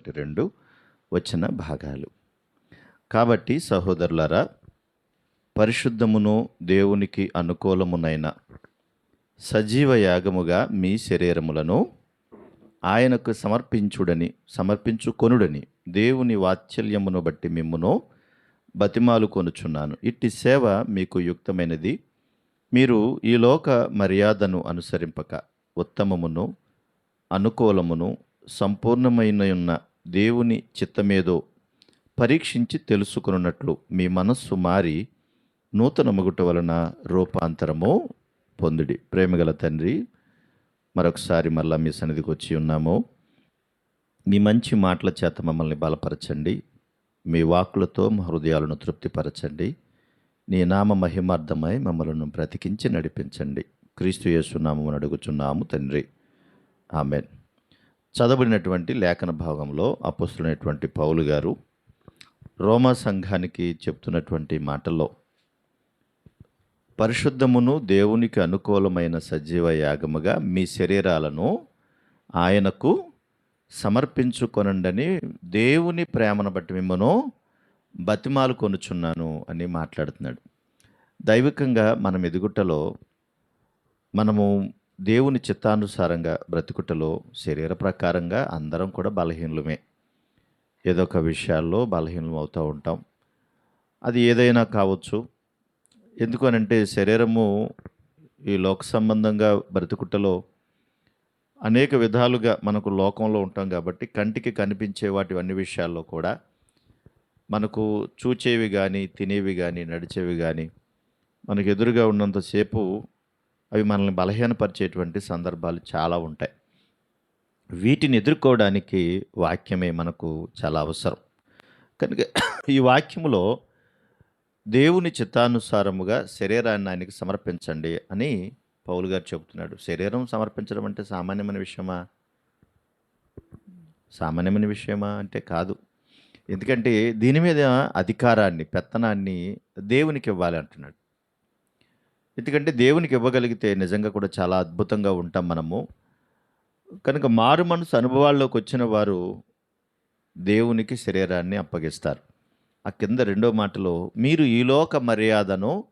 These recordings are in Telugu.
ఒకటి రెండు వచ్చిన భాగాలు. కాబట్టి సహోదరులరా పరిశుద్ధమును దేవునికి అనుకూలమునైన సజీవ యాగముగా మీ శరీరములను ఆయనకు సమర్పించుడని సమర్పించుకొనుడని దేవుని వాత్సల్యమును బట్టి మిమ్మును బతిమాలు కొనుచున్నాను. ఇట్టి సేవ మీకు యుక్తమైనది. మీరు ఈ లోక మర్యాదను అనుసరింపక ఉత్తమమును అనుకూలమును సంపూర్ణమైన ఉన్న దేవుని చిత్తమేదో పరీక్షించి తెలుసుకున్నట్లు మీ మనస్సు మారి నూతన మొగుట వలన రూపాంతరము పొందుడి. ప్రేమగల తండ్రి మరొకసారి మళ్ళా మీ సన్నిధికి వచ్చి ఉన్నాము. మీ మంచి మాటల చేత మమ్మల్ని బలపరచండి. మీ వాక్కులతో మా హృదయాలను తృప్తిపరచండి. నీ నామ మహిమార్థమై మమ్మలను బ్రతికించి నడిపించండి. క్రీస్తు యేసునామం అడుగుచున్నాము తండ్రి. ఆమెన్. చదవబడినటువంటి లేఖన భాగంలో అపస్తులైనటువంటి పౌలు గారు రోమా సంఘానికి చెప్తున్నటువంటి మాటల్లో పరిశుద్ధమును దేవునికి అనుకూలమైన సజీవ యాగముగా మీ శరీరాలను ఆయనకు సమర్పించుకొనండని దేవుని ప్రేమను బట్టి మిమ్మను బతిమాలు కొనుచున్నాను అని మాట్లాడుతున్నాడు. దైవికంగా మనం ఎదుగుటలో మనము దేవుని చిత్తానుసారంగా బ్రతుకుటలో శరీర ప్రకారంగా అందరం కూడా బలహీనలమే. ఏదో ఒక విషయాల్లో బలహీనం అవుతూ ఉంటాం. అది ఏదైనా కావచ్చు. ఎందుకనంటే శరీరము ఈ లోక సంబంధంగా బ్రతుకుటలో అనేక విధాలుగా మనకు లోకంలో ఉంటాం కాబట్టి కంటికి కనిపించే వాటి అన్ని విషయాల్లో కూడా మనకు చూచేవి కానీ తినేవి కానీ నడిచేవి కానీ మనకు ఎదురుగా ఉన్నంతసేపు అవి మనల్ని బలహీనపరిచేటువంటి సందర్భాలు చాలా ఉంటాయి. వీటిని ఎదుర్కోవడానికి వాక్యమే మనకు చాలా అవసరం. కనుక ఈ వాక్యములో దేవుని చిత్తానుసారముగా శరీరాన్ని ఆయనకి సమర్పించండి అని పౌలు గారు చెబుతున్నాడు. శరీరం సమర్పించడం అంటే సామాన్యమైన విషయమా? సామాన్యమైన విషయమా అంటే కాదు. ఎందుకంటే దీని మీద అధికారాన్ని పెత్తనాన్ని దేవునికి ఇవ్వాలి అంటున్నాడు. ఎందుకంటే దేవునికి ఇవ్వగలిగితే నిజంగా కూడా చాలా అద్భుతంగా ఉంటాం మనము. కనుక మారు మనసు అనుభవాల్లోకి వచ్చిన వారు దేవునికి శరీరాన్ని అప్పగిస్తారు. ఆ కింద రెండో మాటలో మీరు ఈ లోక మర్యాదను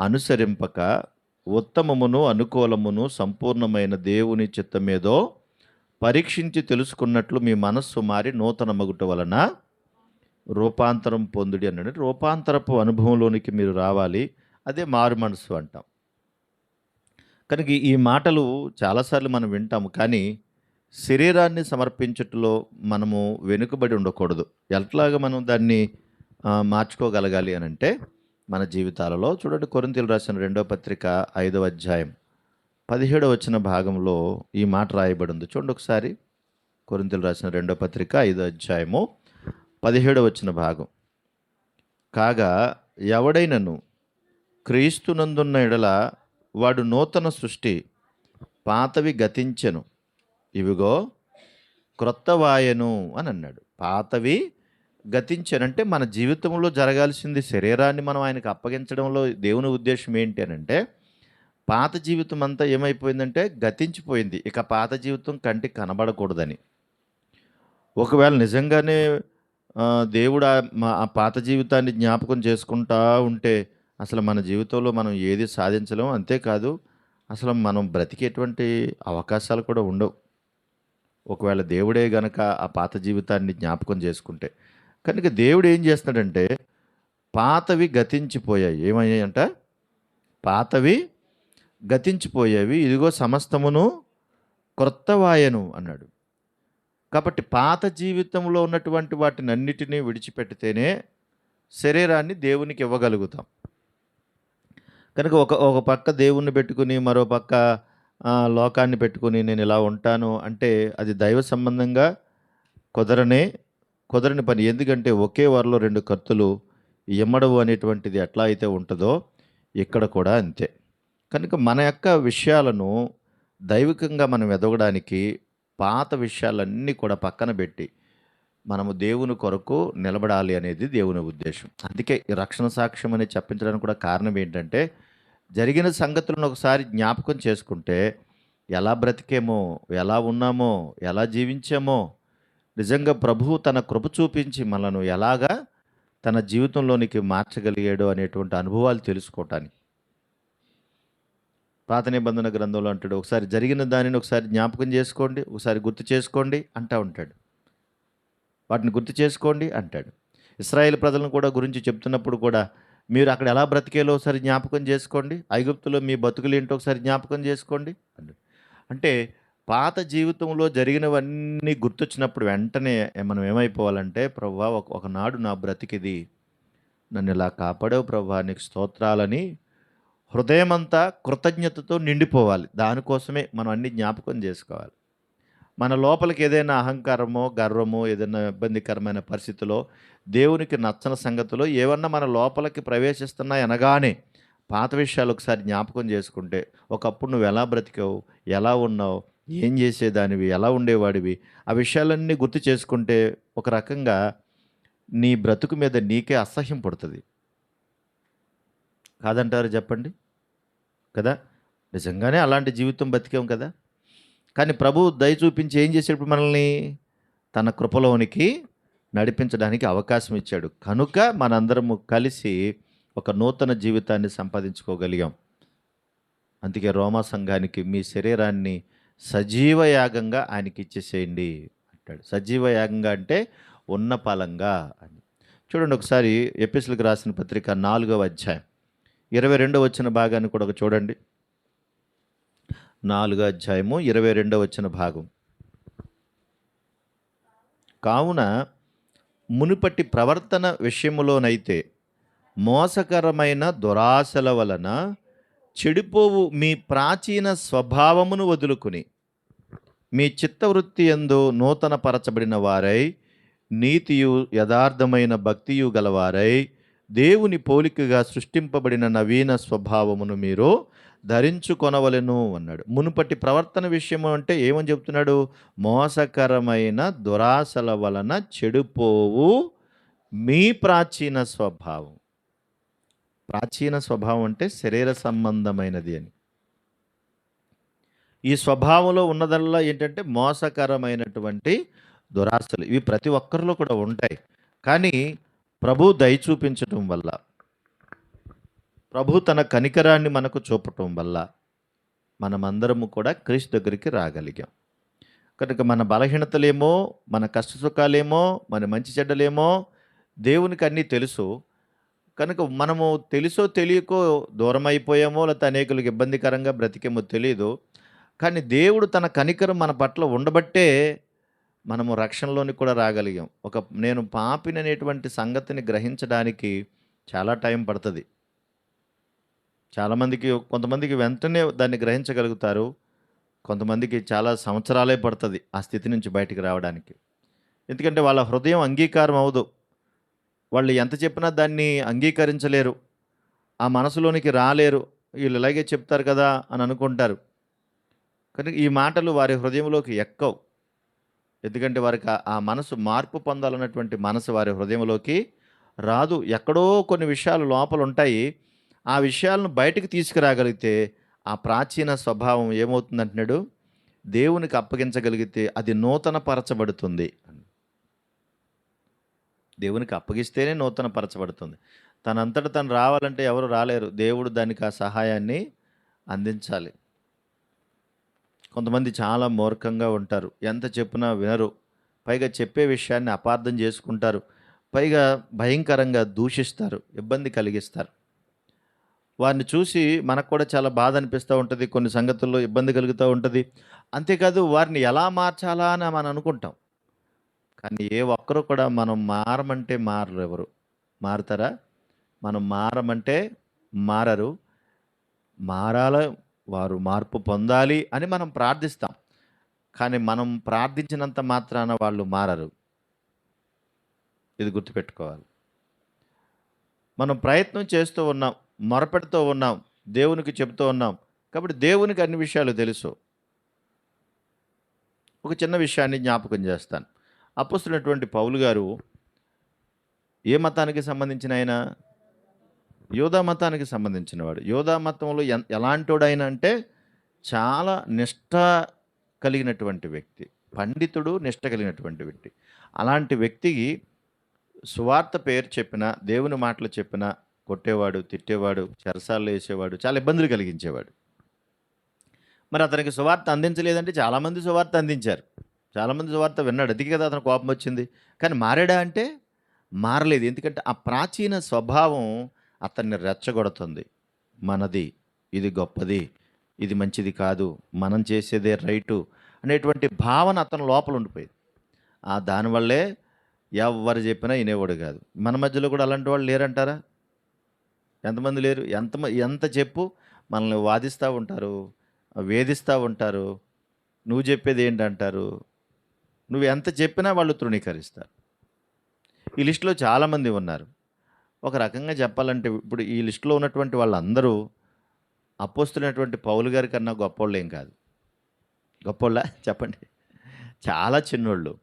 అనుసరింపక ఉత్తమమును అనుకూలమును సంపూర్ణమైన దేవుని చిత్తమేదో పరీక్షించి తెలుసుకున్నట్లు మీ మనస్సు మారి నూతన మగుట వలన రూపాంతరం పొందుడి అన్నాడు. రూపాంతరపు అనుభవంలోనికి మీరు రావాలి. అదే మారు మనసు అంటాం. కనుక ఈ మాటలు చాలాసార్లు మనం వింటాము కానీ శరీరాన్ని సమర్పించటంలో మనము వెనుకబడి ఉండకూడదు. ఎట్లాగా మనం దాన్ని మార్చుకోగలగాలి అని అంటే మన జీవితాలలో చూడండి కొరింతలు రాసిన రెండో పత్రిక ఐదవ అధ్యాయం పదిహేడవ వచ్చిన భాగంలో ఈ మాట రాయబడి ఉంది చూడండి ఒకసారి కొరింతలు రాసిన రెండో పత్రిక ఐదో అధ్యాయము పదిహేడవ వచ్చిన భాగం. కాగా ఎవడైనను క్రీస్తునందున్న ఎడల వాడు నూతన సృష్టి పాతవి గతించెను. ఇవిగో క్రొత్త వాయను అని అన్నాడు. పాతవి గతించానంటే మన జీవితంలో జరగాల్సింది శరీరాన్ని మనం ఆయనకు అప్పగించడంలో దేవుని ఉద్దేశం ఏంటి అని అంటే పాత జీవితం అంతా ఏమైపోయిందంటే గతించిపోయింది. ఇక పాత జీవితం కంటికి కనబడకూడదని. ఒకవేళ నిజంగానే దేవుడు ఆ ఆ పాత జీవితాన్ని జ్ఞాపకం చేసుకుంటా ఉంటే అసలు మన జీవితంలో మనం ఏది సాధించలేము అంతేకాదు అసలు మనం బ్రతికేటువంటి అవకాశాలు కూడా ఉండవు. ఒకవేళ దేవుడే గనక ఆ పాత జీవితాన్ని జ్ఞాపకం చేసుకుంటే. కనుక దేవుడు ఏం చేస్తున్నాడంటే పాతవి గతించిపోయాయి. ఏమయ్యాయంట? పాతవి గతించిపోయేవి. ఇదిగో సమస్తమును క్రొత్తవాయను అన్నాడు. కాబట్టి పాత జీవితంలో ఉన్నటువంటి వాటిని అన్నిటినీ విడిచిపెడితేనే శరీరాన్ని దేవునికి ఇవ్వగలుగుతాం. కనుక ఒక ఒక పక్క దేవుణ్ణి పెట్టుకుని మరో పక్క లోకాన్ని పెట్టుకుని నేను ఇలా ఉంటాను అంటే అది దైవ సంబంధంగా కుదరనే కుదరని పని. ఎందుకంటే ఒకే వారిలో రెండు కత్తులు ఎమ్మడవు అనేటువంటిది ఎట్లా అయితే ఉంటుందో ఇక్కడ కూడా అంతే. కనుక మన యొక్క విషయాలను దైవికంగా మనం ఎదగడానికి పాత విషయాలన్నీ కూడా పక్కన పెట్టి మనము దేవుని కొరకు నిలబడాలి అనేది దేవుని ఉద్దేశం. అందుకే రక్షణ సాక్ష్యం అని చెప్పించడానికి కూడా కారణం ఏంటంటే జరిగిన సంగతులను ఒకసారి జ్ఞాపకం చేసుకుంటే ఎలా బ్రతికేమో ఎలా ఉన్నామో ఎలా జీవించామో నిజంగా ప్రభువు తన కృప చూపించి మనను ఎలాగా తన జీవితంలోనికి మార్చగలిగాడు అనేటువంటి అనుభవాలు తెలుసుకోవటానికి. పాత నిబంధన గ్రంథంలో అంటాడు ఒకసారి జరిగిన దానిని ఒకసారి జ్ఞాపకం చేసుకోండి ఒకసారి గుర్తు చేసుకోండి అంటా ఉంటాడు. వాటిని గుర్తు చేసుకోండి అంటాడు. ఇస్రాయేల్ ప్రజలను కూడా గురించి చెప్తున్నప్పుడు కూడా మీరు అక్కడ ఎలా బ్రతికేలో ఒకసారి జ్ఞాపకం చేసుకోండి. ఐగుప్తులో మీ బతుకులు ఏంటో ఒకసారి జ్ఞాపకం చేసుకోండి. అంటే పాత జీవితంలో జరిగినవన్నీ గుర్తొచ్చినప్పుడు వెంటనే మనం ఏమైపోవాలంటే ప్రవ్వా ఒక ఒకనాడు నా బ్రతికిది. నన్ను ఇలా కాపాడవు ప్రవ్వా నీకు స్తోత్రాలని. హృదయమంతా కృతజ్ఞతతో నిండిపోవాలి. దానికోసమే మనం అన్ని జ్ఞాపకం చేసుకోవాలి. మన లోపలికి ఏదైనా అహంకారమో గర్వమో ఏదైనా ఇబ్బందికరమైన పరిస్థితిలో దేవునికి నచ్చన సంగతిలో ఏమన్నా మన లోపలికి ప్రవేశిస్తున్నాయి అనగానే పాత విషయాలు ఒకసారి జ్ఞాపకం చేసుకుంటే ఒకప్పుడు నువ్వు ఎలా బ్రతికావు ఎలా ఉన్నావు ఏం చేసేదానివి ఎలా ఉండేవాడివి ఆ విషయాలన్నీ గుర్తు చేసుకుంటే ఒక రకంగా నీ బ్రతుకు మీద నీకే అసహ్యం పడుతుంది. కాదంటారు చెప్పండి? కదా? నిజంగానే అలాంటి జీవితం బతికాం కదా? కానీ ప్రభు దయ చూపించి ఏం చేసేటప్పుడు మనల్ని తన కృపలోనికి నడిపించడానికి అవకాశం ఇచ్చాడు. కనుక మనందరము కలిసి ఒక నూతన జీవితాన్ని సంపాదించుకోగలిగాం. అందుకే రోమా సంఘానికి మీ శరీరాన్ని సజీవ యాగంగా ఆయనకి ఇచ్చేసేయండి అంటాడు. సజీవ యాగంగా అంటే ఉన్నపాలంగా అని. చూడండి ఒకసారి ఎపిసలకు రాసిన పత్రిక నాలుగవ అధ్యాయం. ఇరవై రెండవ వచ్చిన భాగాన్ని కూడా ఒక చూడండి. నాలుగో అధ్యాయము ఇరవై రెండవ వచ్చిన భాగం. కావున మునుపటి ప్రవర్తన విషయములోనైతే మోసకరమైన దురాశల వలన చెడిపోవు మీ ప్రాచీన స్వభావమును వదులుకుని. మీ చిత్తవృత్తి ఎందు నూతన పరచబడిన వారై నీతియు యథార్థమైన భక్తియు గలవారై దేవుని పోలికగా సృష్టింపబడిన నవీన స్వభావమును మీరు ధరించుకొనవలను అన్నాడు. మునుపటి ప్రవర్తన విషయము అంటే ఏమని చెప్తున్నాడు? మోసకరమైన దురాశల వలన చెడిపోవు మీ ప్రాచీన స్వభావం. ప్రాచీన స్వభావం అంటే శరీర సంబంధమైనది అని. ఈ స్వభావంలో ఉన్నదల్లా ఏంటంటే మోసకరమైనటువంటి దురాశలు ఇవి ప్రతి ఒక్కరిలో కూడా ఉంటాయి. కానీ ప్రభు దయ చూపించటం వల్ల ప్రభు తన కనికరాన్ని మనకు చూపటం వల్ల మనమందరము కూడా క్రీస్తు దగ్గరికి రాగలిగాం. కనుక మన బలహీనతలేమో మన కష్టసుఖాలేమో మన మంచి చెడ్డలేమో దేవునికి అన్నీ తెలుసు. కనుక మనము తెలుసో తెలియకో దూరం అయిపోయామో లేకపోతే అనేకులకు ఇబ్బందికరంగా బ్రతికేమో తెలియదు కానీ దేవుడు తన కనికరం మన పట్ల ఉండబట్టే మనము రక్షణలోని కూడా రాగలిగాం. ఒక నేను పాపిని అనేటువంటి సంగతిని గ్రహించడానికి చాలా టైం పడుతుంది. చాలామందికి కొంతమందికి వెంటనే దాన్ని గ్రహించగలుగుతారు. కొంతమందికి చాలా సంవత్సరాలే పడుతుంది ఆ స్థితి నుంచి బయటికి రావడానికి. ఎందుకంటే వాళ్ళ హృదయం అంగీకారం అవదు వాళ్ళు ఎంత చెప్పినా దాన్ని అంగీకరించలేరు. ఆ మనసులోనికి రాలేరు. వీళ్ళు ఇలాగే చెప్తారు కదా అని అనుకుంటారు. కానీ ఈ మాటలు వారి హృదయంలోకి ఎక్కవు. ఎందుకంటే వారికి ఆ- మనసు మార్పు పొందాలన్నటువంటి మనసు వారి హృదయంలోకి రాదు. ఎక్కడో కొన్ని విషయాలు లోపల ఉంటాయి. ఆ విషయాలను బయటకు తీసుకురాగలిగితే ఆ ప్రాచీన స్వభావం ఏమవుతుందంటున్నాడు దేవునికి అప్పగించగలిగితే అది నూతన పరచబడుతుంది దేవునికి అప్పగిస్తేనే నూతన పరచబడుతుంది తనంతట తను రావాలంటే ఎవరు రాలేరు. దేవుడు దానికి ఆ సహాయాన్ని అందించాలి. కొంతమంది చాలా మూర్ఖంగా ఉంటారు. ఎంత చెప్పినా వినరు. పైగా చెప్పే విషయాన్ని అపార్థం చేసుకుంటారు. పైగా భయంకరంగా దూషిస్తారు. ఇబ్బంది కలిగిస్తారు. వారిని చూసి మనకు కూడా చాలా బాధ అనిపిస్తూ ఉంటుంది. కొన్ని సంగతుల్లో ఇబ్బంది కలుగుతూ ఉంటుంది. అంతేకాదు వారిని ఎలా మార్చాలా అని మనం అనుకుంటాం. కానీ ఏ ఒక్కరు కూడా మనం మారమంటే మారరు ఎవరు. మారుతారా? మనం మారమంటే మారరు. మారాల వారు మార్పు పొందాలి అని మనం ప్రార్థిస్తాం. కానీ మనం ప్రార్థించినంత మాత్రాన వాళ్ళు మారరు. ఇది గుర్తుపెట్టుకోవాలి. మనం ప్రయత్నం చేస్తూ ఉన్నాం మొరపెడుతూ ఉన్నాం దేవునికి చెబుతూ ఉన్నాం. కాబట్టి దేవునికి అన్ని విషయాలు తెలుసు. ఒక చిన్న విషయాన్ని జ్ఞాపకం చేస్తాను. అప్పుస్తున్నటువంటి పౌలు గారు ఏ మతానికి సంబంధించిన ఆయన యోధా మతానికి సంబంధించినవాడు. యోధా మతంలో ఎన్ ఎలాంటోడైనా అంటే చాలా నిష్ట కలిగినటువంటి వ్యక్తి. పండితుడు నిష్ట కలిగినటువంటి వ్యక్తి. అలాంటి వ్యక్తికి సువార్త పేరు చెప్పిన దేవుని మాటలు చెప్పిన కొట్టేవాడు తిట్టేవాడు చెరసాల్లో వేసేవాడు చాలా ఇబ్బందులు కలిగించేవాడు. మరి అతనికి సువార్త అందించలేదంటే చాలామంది సువార్త అందించారు. చాలామంది సువార్త విన్నాడు. అది కదా అతను కోపం వచ్చింది. కానీ మారాడా అంటే మారలేదు. ఎందుకంటే ఆ ప్రాచీన స్వభావం అతన్ని రెచ్చగొడుతుంది. మనది ఇది గొప్పది ఇది మంచిది కాదు మనం చేసేదే రైటు అనేటువంటి భావన అతని లోపల ఉండిపోయింది. ఆ దానివల్లే ఎవరు చెప్పినా వినేవాడు కాదు. మన మధ్యలో కూడా అలాంటి వాళ్ళు లేరంటారా? ఎంతమంది లేరు? ఎంత ఎంత చెప్పు? మనల్ని వాదిస్తూ ఉంటారు వేధిస్తూ ఉంటారు నువ్వు చెప్పేది ఏంటంటారు? నువ్వు ఎంత చెప్పినా వాళ్ళు తృణీకరిస్తారు. ఈ లిస్టులో చాలామంది ఉన్నారు. ఒక రకంగా చెప్పాలంటే ఇప్పుడు ఈ లిస్టులో ఉన్నటువంటి వాళ్ళందరూ అపోస్తున్నటువంటి పౌలు గారి కన్నా గొప్పోళ్ళు ఏం కాదు. గొప్పోళ్ళ? చెప్పండి. చాలా చిన్నోళ్ళు.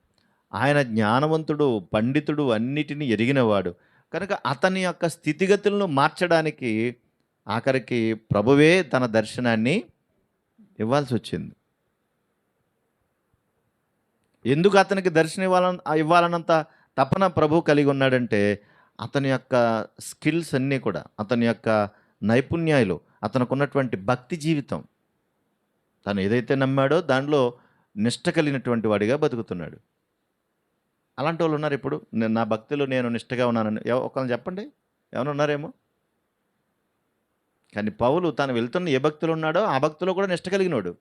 ఆయన జ్ఞానవంతుడు పండితుడు అన్నిటినీ ఎరిగినవాడు. కనుక అతని యొక్క స్థితిగతులను మార్చడానికి ఆఖరికి ప్రభువే తన దర్శనాన్ని ఇవ్వాల్సి వచ్చింది ఎందుకు అతనికి దర్శనం ఇవ్వాలని ఇవ్వాలన్నంత తపన ప్రభు కలిగి ఉన్నాడంటే అతని యొక్క స్కిల్స్ అన్నీ కూడా అతని యొక్క నైపుణ్యాలు అతనికి ఉన్నటువంటి భక్తి జీవితం. తను ఏదైతే నమ్మాడో దానిలో నిష్ట కలిగినటువంటి వాడిగా బతుకుతున్నాడు. అలాంటి వాళ్ళు ఉన్నారు ఇప్పుడు. నేను నా భక్తిలో నేను నిష్టగా ఉన్నానని ఒకళ్ళని చెప్పండి. ఎవరు ఉన్నారేమో? కానీ పౌలు తాను వెళ్తున్న ఏ భక్తులు ఉన్నాడో ఆ భక్తిలో కూడా నిష్ట కలిగినోడు.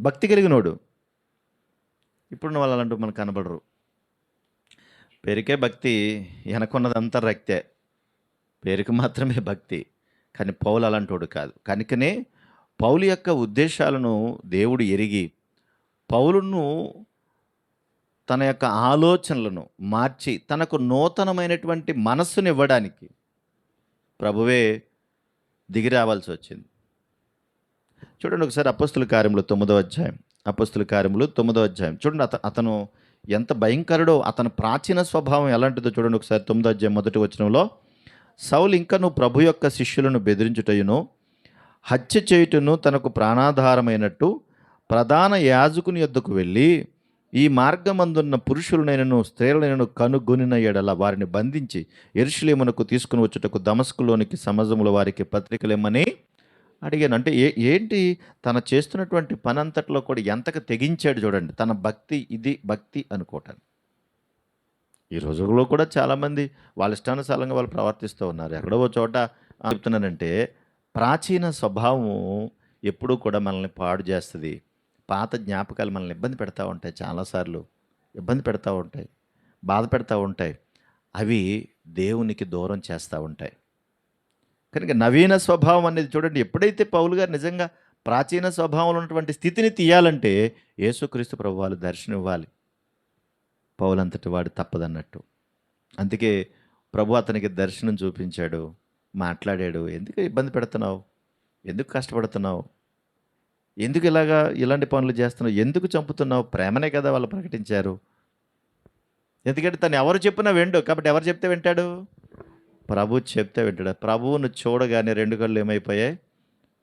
భక్తి కలిగినోడు. ఇప్పుడు వాళ్ళు అలాంటి మనకు కనబడరు. పేరుకే భక్తి వెనకున్నదంతా రక్తే. పేరుకు మాత్రమే భక్తి. కానీ పౌలు అలాంటోడు కాదు. కనుకనే పౌలు యొక్క ఉద్దేశాలను దేవుడు ఎరిగి పౌలును తన యొక్క ఆలోచనలను మార్చి తనకు నూతనమైనటువంటి మనస్సును ఇవ్వడానికి ప్రభువే దిగి రావాల్సి వచ్చింది. చూడండి ఒకసారి అపస్తుల కార్యములు తొమ్మిదో అధ్యాయం. అపస్తుల కార్యములు తొమ్మిదో అధ్యాయం. చూడండి అత అతను ఎంత భయంకరుడో అతని ప్రాచీన స్వభావం ఎలాంటిదో చూడండి ఒకసారి తొమ్మిదో అధ్యాయం మొదటి వచనంలో. సౌలు నువ్వు ప్రభు యొక్క శిష్యులను బెదిరించుటయును హత్య చేయుటను తనకు ప్రాణాధారమైనట్టు ప్రధాన యాజకుని యొద్దకు వెళ్ళి ఈ మార్గమందున్న పురుషులనైనను స్త్రీలనైనను కనుగొనిన ఎడల వారిని బంధించి ఎరుషులేమునకు తీసుకుని వచ్చుటకు దమస్కులోనికి సమాజంలో వారికి పత్రికలేమని అడిగాను. అంటే ఏ ఏంటి తన చేస్తున్నటువంటి పని అంతట్లో కూడా ఎంతకు తెగించాడు చూడండి. తన భక్తి ఇది భక్తి అనుకోవటాన్ని ఈ రోజుల్లో కూడా చాలామంది వాళ్ళ ఇష్టానుసారంగా వాళ్ళు ప్రవర్తిస్తూ ఉన్నారు. ఎక్కడో చోట చెప్తున్నానంటే ప్రాచీన స్వభావం ఎప్పుడూ కూడా మనల్ని పాడు చేస్తుంది. పాత జ్ఞాపకాలు మనల్ని ఇబ్బంది పెడతా ఉంటాయి చాలాసార్లు. ఇబ్బంది పెడతా ఉంటాయి బాధ పెడతా ఉంటాయి. అవి దేవునికి దూరం చేస్తూ ఉంటాయి. కనుక నవీన స్వభావం అనేది చూడండి ఎప్పుడైతే పౌలు గారు నిజంగా ప్రాచీన స్వభావంలో ఉన్నటువంటి స్థితిని తీయాలంటే యేసుక్రీస్తు ప్రభు వాళ్ళు దర్శనం ఇవ్వాలి పౌలంతటి వాడు తప్పదన్నట్టు. అందుకే ప్రభు అతనికి దర్శనం చూపించాడు మాట్లాడాడు. ఎందుకు ఇబ్బంది పెడుతున్నావు? ఎందుకు కష్టపడుతున్నావు? ఎందుకు ఇలాగా ఇలాంటి పనులు చేస్తున్నావు? ఎందుకు చంపుతున్నావు? ప్రేమనే కదా వాళ్ళు ప్రకటించారు. ఎందుకంటే తను ఎవరు చెప్పినా విండు. కాబట్టి ఎవరు చెప్తే వింటాడు? ప్రభు చెప్తే వింటాడు. ప్రభువును చూడగానే రెండు కళ్ళు ఏమైపోయాయి?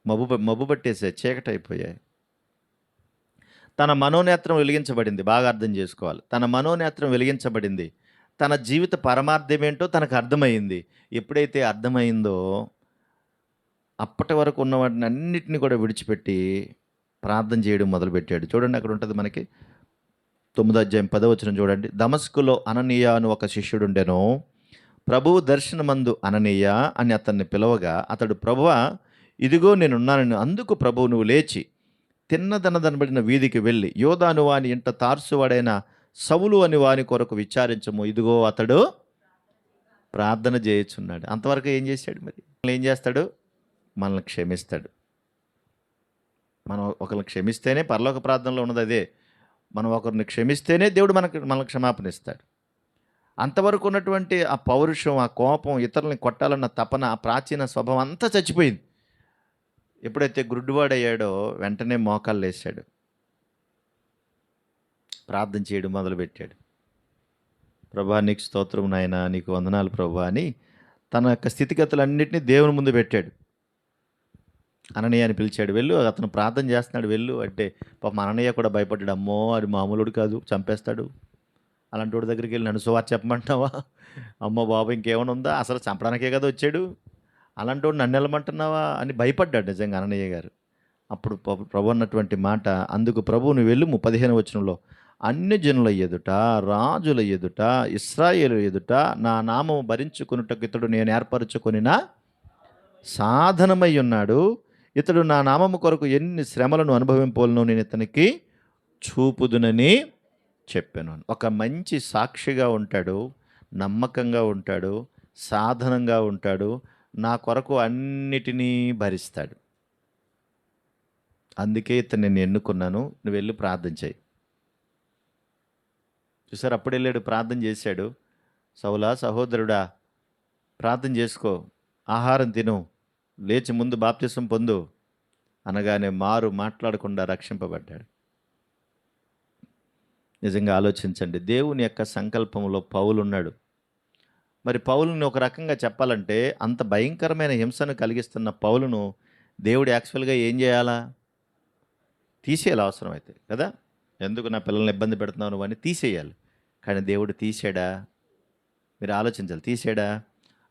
మబ్బు మబ్బు పట్టేసాయి చీకటి అయిపోయాయి. తన మనోనేత్రం వెలిగించబడింది బాగా అర్థం చేసుకోవాలి. తన మనోనేత్రం వెలిగించబడింది. తన జీవిత పరమార్థం ఏంటో తనకు అర్థమైంది. ఎప్పుడైతే అర్థమైందో అప్పటి వరకు ఉన్న వాటిని అన్నిటిని కూడా విడిచిపెట్టి ప్రార్థన చేయడం మొదలుపెట్టాడు. చూడండి అక్కడ ఉంటుంది మనకి తొమ్మిదో అధ్యాయం పదవచనం చూడండి. దమస్కులో అననీయ అని ఒక శిష్యుడు ఉండెను ప్రభువు దర్శనమందు అననీయ అని అతన్ని పిలవగా అతడు ప్రభువ ఇదిగో నేనున్నానని అందుకు ప్రభువు నువ్వు లేచి తిన్నదనదనబడిన వీధికి వెళ్ళి యోధాను వాని ఇంట తార్సువాడైన సవులు అని వాని కొరకు విచారించము. ఇదిగో అతడు ప్రార్థన చేయుచున్నాడు. అంతవరకు ఏం చేశాడు మరి? ఏం చేస్తాడు? మనల్ని క్షమిస్తాడు. మనం ఒకరిని క్షమిస్తేనే పరలోక ప్రార్థనలో ఉన్నది అదే. మనం ఒకరిని క్షమిస్తేనే దేవుడు మనకు మనకు క్షమాపణ ఇస్తాడు. అంతవరకు ఉన్నటువంటి ఆ పౌరుషం ఆ కోపం ఇతరులని కొట్టాలన్న తపన ఆ ప్రాచీన స్వభావం అంతా చచ్చిపోయింది. ఎప్పుడైతే గుడ్డివాడయ్యాడో వెంటనే మోకాళ్ళు వేసాడు ప్రార్థన చేయడం మొదలుపెట్టాడు. ప్రభా నీకు స్తోత్రం నాయన నీకు వందనాలు ప్రభా అని తన యొక్క స్థితిగతులన్నింటినీ దేవుని ముందు పెట్టాడు. అననయ్య అని పిలిచాడు వెళ్ళు అతను ప్రార్థన చేస్తున్నాడు వెళ్ళు అంటే పాపం అననయ్య కూడా భయపడ్డాడు. అమ్మో అది మామూలుడు కాదు చంపేస్తాడు. అలాంటి వాడి దగ్గరికి వెళ్ళి నన్ను సువార్త చెప్పమంటున్నావా అమ్మ బాబు ఇంకేమైనా ఉందా? అసలు చంపడానికే కదా వచ్చాడు. అలాంటి వాడు నన్ను వెళ్ళమంటున్నావా అని భయపడ్డాడు నిజంగా అననయ్య గారు. అప్పుడు ప్రభు ప్రభు అన్నటువంటి మాట అందుకు ప్రభువుని వెళ్ళి పదిహేను వచనంలో. అన్ని జనుల ఎదుట రాజుల ఎదుట ఇస్రాయేలు ఎదుట నా నామము భరించుకున్నటకు ఇతడు నేను ఏర్పరచుకొనిన సాధనమై ఉన్నాడు. ఇతడు నా నామము కొరకు ఎన్ని శ్రమలను అనుభవింపలను నేను ఇతనికి చూపుదునని చెప్పాను. ఒక మంచి సాక్షిగా ఉంటాడు నమ్మకంగా ఉంటాడు సాధనంగా ఉంటాడు నా కొరకు అన్నిటినీ భరిస్తాడు. అందుకే ఇతను నేను ఎన్నుకున్నాను నువ్వు వెళ్ళి ప్రార్థన చేయి. చూసారు అప్పుడు వెళ్ళాడు ప్రార్థన చేశాడు. సౌలా సహోదరుడా ప్రార్థన చేసుకో ఆహారం తిను లేచి ముందు బాప్తిసం పొందు అనగానే మారు మాట్లాడకుండా రక్షింపబడ్డాడు. నిజంగా ఆలోచించండి. దేవుని యొక్క సంకల్పంలో పౌలున్నాడు. మరి పౌలుని ఒక రకంగా చెప్పాలంటే అంత భయంకరమైన హింసను కలిగిస్తున్న పౌలును దేవుడు యాక్చువల్గా ఏం చేయాలా? తీసేయాలి అవసరమైతే కదా? ఎందుకు నా పిల్లల్ని ఇబ్బంది పెడుతున్నావు నువ్వు అని తీసేయాలి. కానీ దేవుడు తీసాడా? మీరు ఆలోచించాలి. తీసాడా?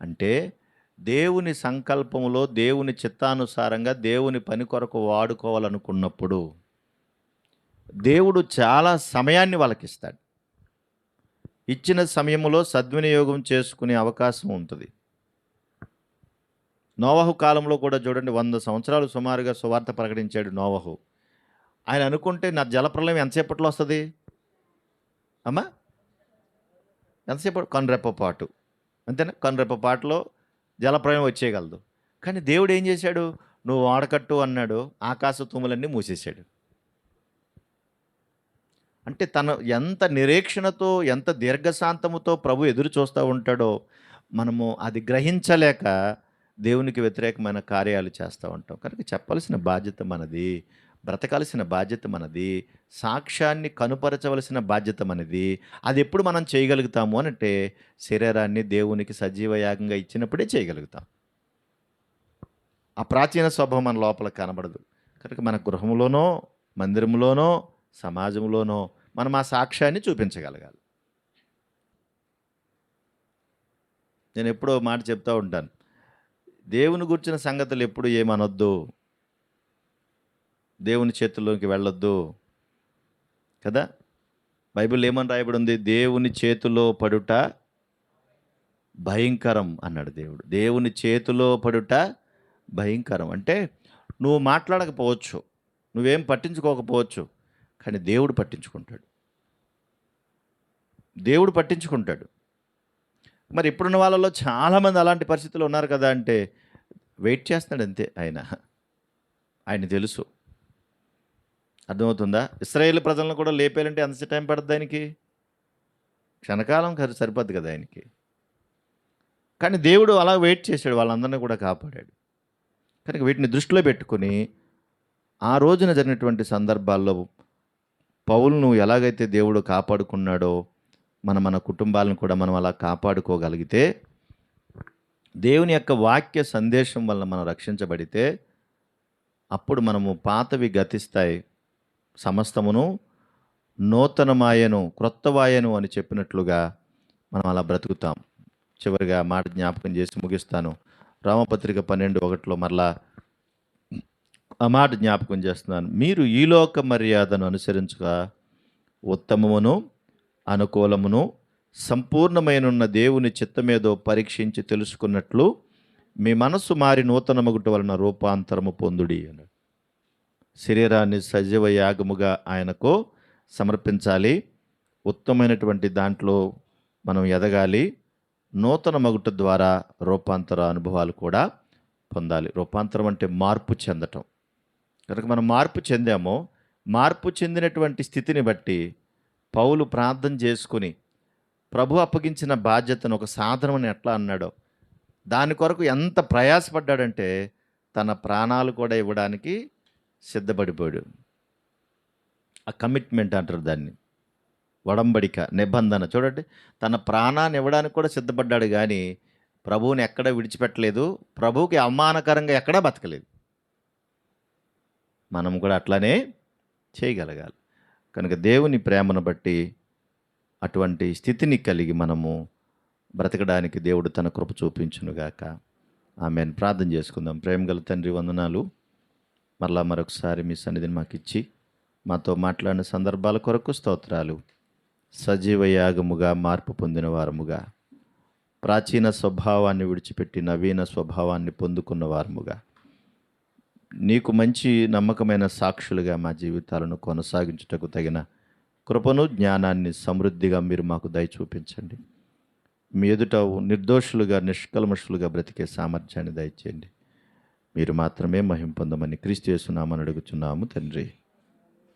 అంటే దేవుని సంకల్పంలో దేవుని చిత్తానుసారంగా దేవుని పని కొరకు వాడుకోవాలనుకున్నప్పుడు దేవుడు చాలా సమయాన్ని వాళ్ళకి ఇస్తాడు ఇచ్చిన సమయంలో సద్వినియోగం చేసుకునే అవకాశం ఉంటుంది. నోవహు కాలంలో కూడా చూడండి వంద సంవత్సరాలు సుమారుగా సువార్త ప్రకటించాడు నోవహు. ఆయన అనుకుంటే నా జలప్రలయం ఎంతసేపట్లో వస్తుంది? అమ్మా? ఎంతసేపు కనురెప్ప పాటు. అంతేనా? కనురెప్ప పాటలో జలప్రలయం వచ్చేయగలదు. కానీ దేవుడు ఏం చేశాడు? నువ్వు వాడకట్టు అన్నాడు ఆకాశ తూములన్నీ మూసేశాడు. అంటే తన ఎంత నిరీక్షణతో ఎంత దీర్ఘశాంతముతో ప్రభు ఎదురు చూస్తూ ఉంటాడో మనము అది గ్రహించలేక దేవునికి వ్యతిరేకమైన కార్యాలు చేస్తూ ఉంటాం. కనుక చెప్పాల్సిన బాధ్యత మనది బ్రతకాల్సిన బాధ్యత మనది సాక్ష్యాన్ని కనుపరచవలసిన బాధ్యత మనది. అది ఎప్పుడు మనం చేయగలుగుతాము అనంటే శరీరాన్ని దేవునికి సజీవయాగంగా ఇచ్చినప్పుడే చేయగలుగుతాం. ఆ ప్రాచీన స్వభావం మన లోపల కనబడదు. కనుక మన గృహంలోనో మందిరంలోనో సమాజంలోనో మనం ఆ సాక్ష్యాన్ని చూపించగలగాలి. నేను ఎప్పుడో మాట చెప్తూ ఉంటాను. దేవుని గుర్చిన సంగతులు ఎప్పుడు ఏమనొద్దు. దేవుని చేతుల్లోకి వెళ్ళొద్దు. కదా? బైబిల్ ఏమని రాయబడి ఉంది దేవుని చేతిలో పడుట భయంకరం అన్నాడు దేవుడు. దేవుని చేతిలో పడుట భయంకరం. అంటే నువ్వు మాట్లాడకపోవచ్చు. నువ్వేం పట్టించుకోకపోవచ్చు. కానీ దేవుడు పట్టించుకుంటాడు. దేవుడు పట్టించుకుంటాడు. మరి ఇప్పుడున్న వాళ్ళలో చాలామంది అలాంటి పరిస్థితులు ఉన్నారు కదా అంటే వెయిట్ చేస్తున్నాడు అంతే ఆయన. ఆయన తెలుసు. అర్థమవుతుందా? ఇస్రాయేల్ ప్రజలను కూడా లేపేయాలంటే ఎంత టైం పడుతుంది ఆయనకి క్షణకాలం ఖర్చు సరిపోద్ది కదా ఆయనకి. కానీ దేవుడు అలా వెయిట్ చేశాడు వాళ్ళందరినీ కూడా కాపాడాడు. కనుక వీటిని దృష్టిలో పెట్టుకుని ఆ రోజున జరిగినటువంటి సందర్భాల్లో పౌలను ఎలాగైతే దేవుడు కాపాడుకున్నాడో మన మన కుటుంబాలను కూడా మనం అలా కాపాడుకోగలిగితే దేవుని యొక్క వాక్య సందేశం వల్ల మనం రక్షించబడితే అప్పుడు మనము పాతవి గతిస్తాయి. సమస్తమును నూతనమాయను క్రొత్తవాయను అని చెప్పినట్లుగా మనం అలా బ్రతుకుతాం. చివరిగా మాట జ్ఞాపకం చేసి ముగిస్తాను. రామపత్రిక పన్నెండు ఒకటిలో మరలా ఆ మాట జ్ఞాపకం చేస్తున్నాను. మీరు ఈ లోక మర్యాదను అనుసరించక ఉత్తమమును అనుకూలమును సంపూర్ణమైనున్న దేవుని చిత్తమేదో పరీక్షించి తెలుసుకున్నట్లు మీ మనస్సు మారి నూతనమగుట వలన రూపాంతరము పొందుడి అని శరీరాన్ని సజీవ యాగముగా ఆయనకు సమర్పించాలి. ఉత్తమమైనటువంటి దాంట్లో మనం ఎదగాలి. నూతన మగుట ద్వారా రూపాంతర అనుభవాలు కూడా పొందాలి. రూపాంతరం అంటే మార్పు చెందటం. కనుక మనం మార్పు చెందామో మార్పు చెందినటువంటి స్థితిని బట్టి పౌలు ప్రార్థన చేసుకుని ప్రభు అప్పగించిన బాధ్యతను ఒక సాధనమని ఎట్లా అన్నాడో దాని కొరకు ఎంత ప్రయాసపడ్డాడంటే తన ప్రాణాలు కూడా ఇవ్వడానికి సిద్ధపడిపోయాడు. ఆ కమిట్మెంట్ అంటారు దాన్ని. వడంబడిక నిబంధన. చూడండి తన ప్రాణాన్ని ఇవ్వడానికి కూడా సిద్ధపడ్డాడు కానీ ప్రభువుని ఎక్కడ విడిచిపెట్టలేదు. ప్రభువుకి అవమానకరంగా ఎక్కడా బతకలేదు. మనం కూడా అట్లానే చేయగలగాలి. కనుక దేవుని ప్రేమను బట్టి అటువంటి స్థితిని కలిగి మనము బ్రతకడానికి దేవుడు తన కృప చూపించునుగాక ఆమె ప్రార్థన చేసుకుందాం. ప్రేమ గల తండ్రి వందనాలు. మరలా మరొకసారి మీ సన్నిధిని మాకు ఇచ్చి మాతో మాట్లాడిన సందర్భాల కొరకు స్తోత్రాలు. సజీవ యాగముగా మార్పు పొందిన వారముగా ప్రాచీన స్వభావాన్ని విడిచిపెట్టి నవీన స్వభావాన్ని పొందుకున్న వారముగా. నీకు మంచి నమ్మకమైన సాక్షులుగా మా జీవితాలను కొనసాగించుటకు తగిన కృపను జ్ఞానాన్ని సమృద్ధిగా మీరు మాకు దయ చూపించండి మీ ఎదుట నిర్దోషులుగా నిష్కల్మషులుగా బ్రతికే సామర్థ్యాన్ని దయచేయండి. మీరు మాత్రమే మహిం పొందమని క్రీస్తు చేస్తున్నామని అడుగుచున్నాము తండ్రి.